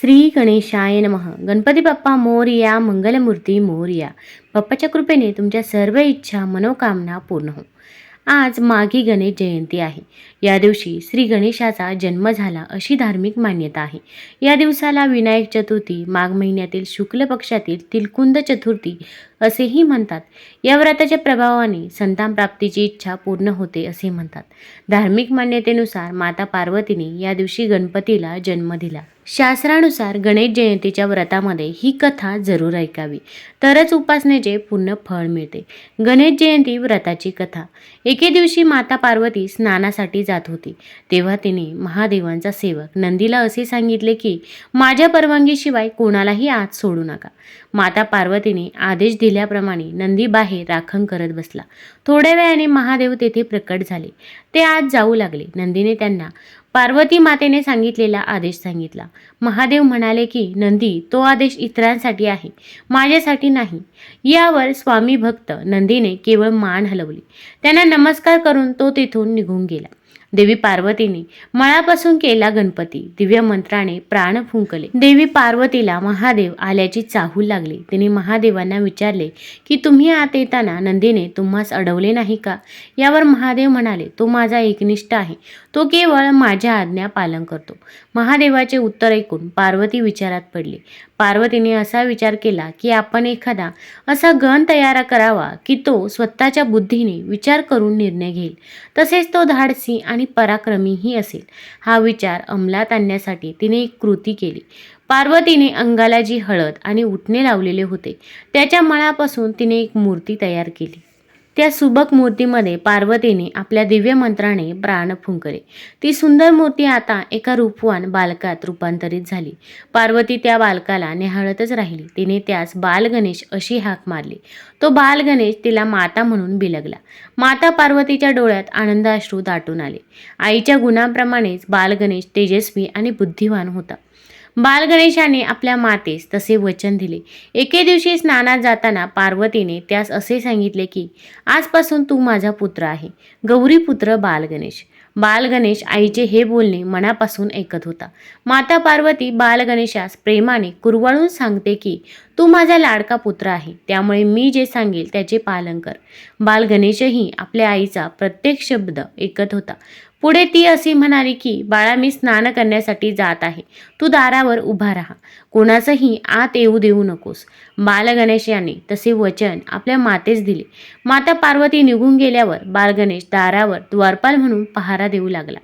श्री गणेशाय नमः. गणपती बाप्पा मोरया मंगलमूर्ती मोरया. बाप्पाच्या कृपेने तुमच्या सर्व इच्छा मनोकामना पूर्ण हो. आज माघी गणेश जयंती आहे. या दिवशी श्री गणेशाचा जन्म झाला अशी धार्मिक मान्यता आहे. या दिवसाला विनायक चतुर्थी माघ महिन्यातील शुक्ल पक्षातील तिलकुंद चतुर्थी असेही म्हणतात. या व्रताच्या प्रभावाने संतान प्राप्तीची इच्छा पूर्ण होते असे म्हणतात. धार्मिक मान्यतेनुसार माता पार्वतीने या दिवशी गणपतीला जन्म दिला. शास्त्रानुसार गणेश जयंतीच्या व्रतामध्ये ही कथा जरूर ऐकावी. तरच उपासनेचे पूर्ण फळ मिळते. गणेश जयंती व्रताची कथा. एके दिवशी माता पार्वती स्नानासाठी जात होती. तेव्हा तिने महादेवांचा सेवक नंदीला असे सांगितले की माझ्या परवानगीशिवाय कोणालाही आत सोडू नका माता पार्वतीने आदेश दिल्याप्रमाणे नंदी बाहेर राखण करत बसला. थोड्या वेळाने महादेव तेथे प्रकट झाले. ते आज जाऊ लागले. नंदीने त्यांना पार्वती मातेने सांगितलेला आदेश सांगितला. महादेव म्हणाले की नंदी तो आदेश इतरांसाठी आहे. माझ्यासाठी नाही. यावर स्वामी भक्त नंदीने केवळ मान हलवली. त्यांना नमस्कार करून तो तिथून निघून गेला. देवी पार्वतीने मळापासून केला गणपती. दिव्य मंत्राने प्राण फुंकले. देवी पार्वतीला महादेव आल्याची चाहूल लागली. तिने महादेवांना विचारले की तुम्ही आत येताना नंदीने तुम्हास अडवले नाही का? यावर महादेव म्हणाले तो माझा एकनिष्ठ आहे. तो केवळ माझ्या आज्ञा पालन करतो. महादेवाचे उत्तर ऐकून पार्वती विचारात पडली. पार्वतीने असा विचार केला की आपण एखादा असा गण तयार करावा की तो स्वतःच्या बुद्धीने विचार करून निर्णय घेईल. तसेच तो धाडसी आणि पराक्रमीही असेल. हा विचार अंमलात आणण्यासाठी तिने एक कृती केली. पार्वतीने अंगाला जी हळद आणि उठणे लावलेले होते त्याच्या मळापासून तिने एक मूर्ती तयार केली. त्या सुबक मूर्तीमध्ये पार्वतीने आपल्या दिव्य मंत्राने प्राण फुंकले. ती सुंदर मूर्ती आता एका रूपवान बालकात रूपांतरित झाली. पार्वती त्या बालकाला निहाळतच राहिली. तिने त्यास बालगणेश अशी हाक मारली. तो बालगणेश तिला माता म्हणून बिलगला. माता पार्वतीच्या डोळ्यात आनंदाश्रू दाटून आले. आईच्या गुणांप्रमाणेच बालगणेश तेजस्वी आणि बुद्धिवान होता. बालगणेशाने आपल्या मातेस तसे वचन दिले. एके दिवशी स्नानात जाताना पार्वतीने त्यास असे सांगितले की आजपासून तू माझा पुत्र आहे. गौरीपुत्र बालगणेश. बालगणेश आईचे हे बोलणे मनापासून ऐकत होता. माता पार्वती बालगणेशास प्रेमाने कुरवाळून सांगते की तू माझा लाडका पुत्र आहे. त्यामुळे मी जे सांगेल त्याचे पालन कर. बालगणेशही आपल्या आईचा प्रत्येक शब्द ऐकत होता. पुढे ती अशी म्हणाली की बाळा मी स्नान करण्यासाठी जात आहे. तू दारावर उभा राहा. कोणाचंही आत येऊ देऊ नकोस. बालगणेश यांनी तसे वचन आपल्या मातेस दिले. माता पार्वती निघून गेल्यावर बालगणेश दारावर द्वारपाल म्हणून पहारा देऊ लागला.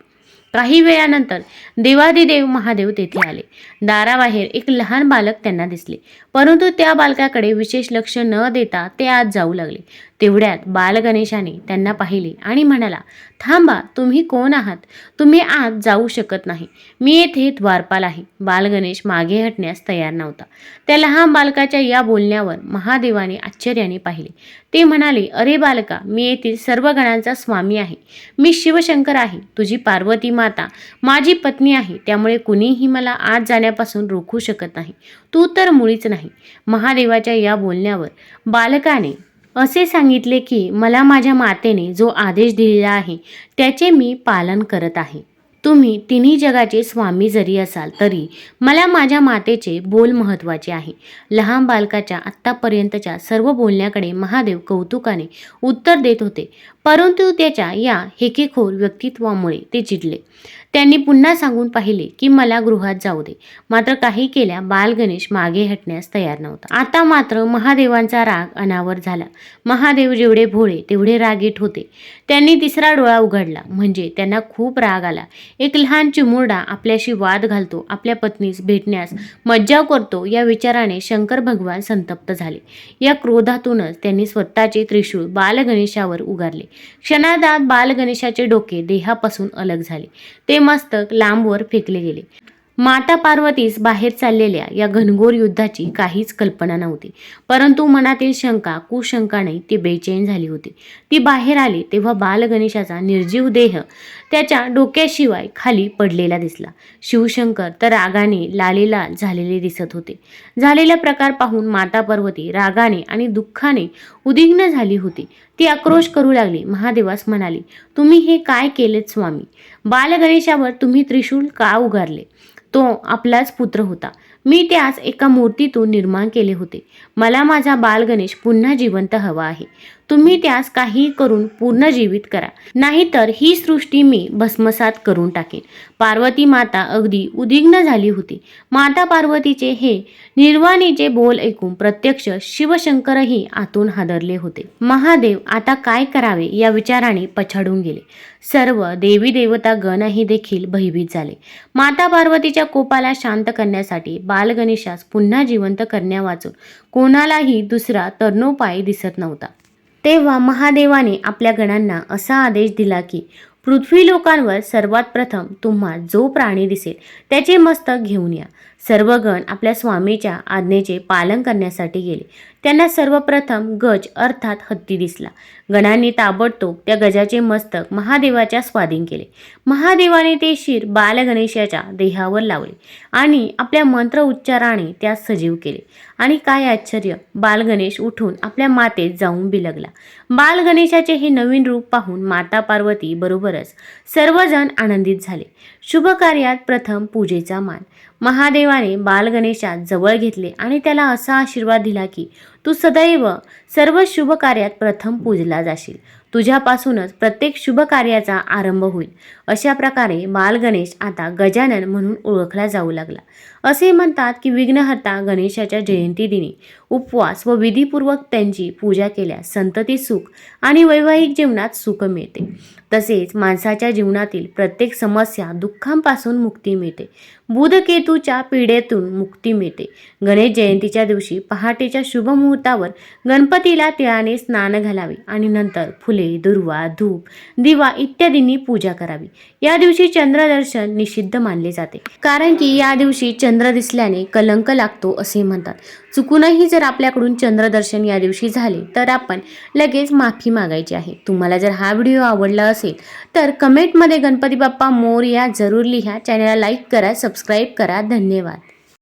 काही वेळानंतर देवादिदेव महादेव तेथे आले. दाराबाहेर एक लहान बालक त्यांना दिसले. परंतु त्या बालकाकडे विशेष लक्ष न देता ते आत जाऊ लागले. तेवढ्यात बालगणेशाने त्यांना पाहिले आणि म्हणाला थांबा तुम्ही कोण आहात? तुम्ही आत जाऊ शकत नाही. मी येथे द्वारपाल आहे. बालगणेश मागे हटण्यास तयार नव्हता. त्या लहान बालकाच्या या बोलण्यावर महादेवाने आश्चर्याने पाहिले. ते म्हणाले अरे बालका मी येथील सर्व गणांचा स्वामी आहे. मी शिवशंकर आहे तुझी पार्वती माता. माझी पत्नी आहे त्यामुळे कुणीही मला आत जाण्यापासून रोखू शकत नाही. तू तर मुळीच नाही. महादेवाच्या या बोलण्यावर बालकाने असे सांगितले की मला माझ्या मातेने जो आदेश दिलेला आहे त्याचे मी पालन करत आहे. तुम्ही तिन्ही जगाचे स्वामी जरी असाल तरी मला माझ्या मातेचे बोल महत्त्वाचे आहे. लहान बालकाच्या आत्तापर्यंतच्या सर्व बोलण्याकडे महादेव कौतुकाने उत्तर देत होते. परंतु त्याच्या या हेकेखोर व्यक्तित्वामुळे ते चिडले त्यांनी पुन्हा सांगून पाहिले की मला गृहात जाऊ दे. मात्र काही केल्या बालगणेश मागे हटण्यास तयार नव्हता. आता मात्र महादेवांचा राग अनावर झाला. महादेव जेवढे भोळे तेवढे रागीट होते. त्यांनी तिसरा डोळा उघडला. म्हणजे त्यांना खूप राग आला. एक लहान चिमुरडा आपल्याशी वाद घालतो आपल्या पत्नीस भेटण्यास मज्जाव करतो या विचाराने शंकर भगवान संतप्त झाले. या क्रोधातूनच त्यांनी स्वतःचे त्रिशूळ बालगणेशावर उगारले. क्षणार्धात बालगणेशाचे डोके देहापासून अलग झाले. ते मस्तक लांबवर फेकले गेले. माता पार्वतीस बाहेर चाललेल्या या घनघोर युद्धाची काहीच कल्पना नव्हती. परंतु मनातील शंका कुशंकाने ती बेचैन झाली होती. ती बाहेर आली तेव्हा बालगणेशाचा निर्जीव देह त्याच्या डोक्याशिवाय खाली पडलेला दिसला. शिवशंकर तर रागाने लालेला झालेले दिसत होते. झालेला प्रकार पाहून माता पार्वती रागाने आणि दुःखाने उद्विग्न झाली होती. ती आक्रोश करू लागली. महादेवास म्हणाली तुम्ही हे काय केलेत स्वामी? बालगणेशावर तुम्ही त्रिशूल का उगारले? तो आपलाच पुत्र होता. मी त्यास एका मूर्तीतून निर्माण केले होते. मला माझा बालगणेश पुन्हा जिवंत हवा आहे. तुम्ही त्यास काही करून पूर्ण जीवित करा. नाहीतर ही सृष्टी मी भस्मसात करून टाकेन. पार्वती माता अगदी उद्विग्न झाली होती. माता पार्वतीचे हे निर्वाणीचे बोल ऐकून प्रत्यक्ष शिवशंकरही आतून हादरले होते. महादेव आता काय करावे या विचाराने पछाडून गेले. सर्व देवी देवता गणही देखील भयभीत झाले. माता पार्वतीच्या कोपाला शांत करण्यासाठी बालगणेशास पुन्हा जिवंत करण्यावाचून कोणालाही दुसरा तरणोपाय दिसत नव्हता. तेव्हा महादेवाने आपल्या गणांना असा आदेश दिला की पृथ्वी लोकांवर सर्वात प्रथम तुम्हा जो प्राणी दिसेल त्याचे मस्तक घेऊन या. सर्व गण आपल्या स्वामीच्या आज्ञेचे पालन करण्यासाठी गेले. त्यांना सर्वप्रथम गज अर्थात हत्ती दिसला. गणांनी ताबडतोब त्या गजाचे मस्तक महादेवाच्या स्वाधीन केले. महादेवाने ते शिर बालगणेशाच्या देहावर लावले आणि आपल्या मंत्र उच्चाराने त्यास सजीव केले. आणि काय आश्चर्य बालगणेश उठून आपल्या मातेत जाऊन बिलगला. बालगणेशाचे हे नवीन रूप पाहून माता पार्वती बरोबरच सर्वजण आनंदित झाले. शुभ कार्यात प्रथम पूजेचा मान. महादेवाने बालगणेशात जवळ घेतले आणि त्याला असा आशीर्वाद दिला की तू सदैव सर्व शुभ कार्यात प्रथम पूजला जाशील. तुझ्यापासूनच प्रत्येक शुभ कार्याचा आरंभ होईल. अशा प्रकारे बालगणेश आता गजानन म्हणून ओळखला जाऊ लागला. असे म्हणतात की विघ्नहर्ता गणेशाच्या जयंती दिनी उपवास व विधीपूर्वक त्यांची पूजा केल्यास संतती सुख आणि वैवाहिक जीवनात सुख मिळते. तसेच माणसाच्या जीवनातील प्रत्येक समस्या दुःखांपासून मुक्ती मिळते. बुधकेतूच्या पिढेतून मुक्ती मिळते. गणेश जयंतीच्या दिवशी पहाटेच्या शुभ मुहूर्तावर गणपतीला तिळाने स्नान घालावे आणि नंतर फुले दुर्वा धूप दिवा इत्यादींनी पूजा करावी. या दिवशी चंद्रदर्शन निषिद्ध मानले जाते. कारण की या दिवशी चंद्र दिसल्याने कलंक लागतो असे म्हणतात. चुकूनही जर आपल्याकडून चंद्रदर्शन या दिवशी झाले तर आपण लगेच माफी मागायची आहे. तुम्हाला जर हा व्हिडिओ आवडला असेल तर कमेंटमध्ये गणपती बाप्पा मोर या जरूर लिहा. चॅनलला लाईक करा सबस्क्राईब करा. धन्यवाद.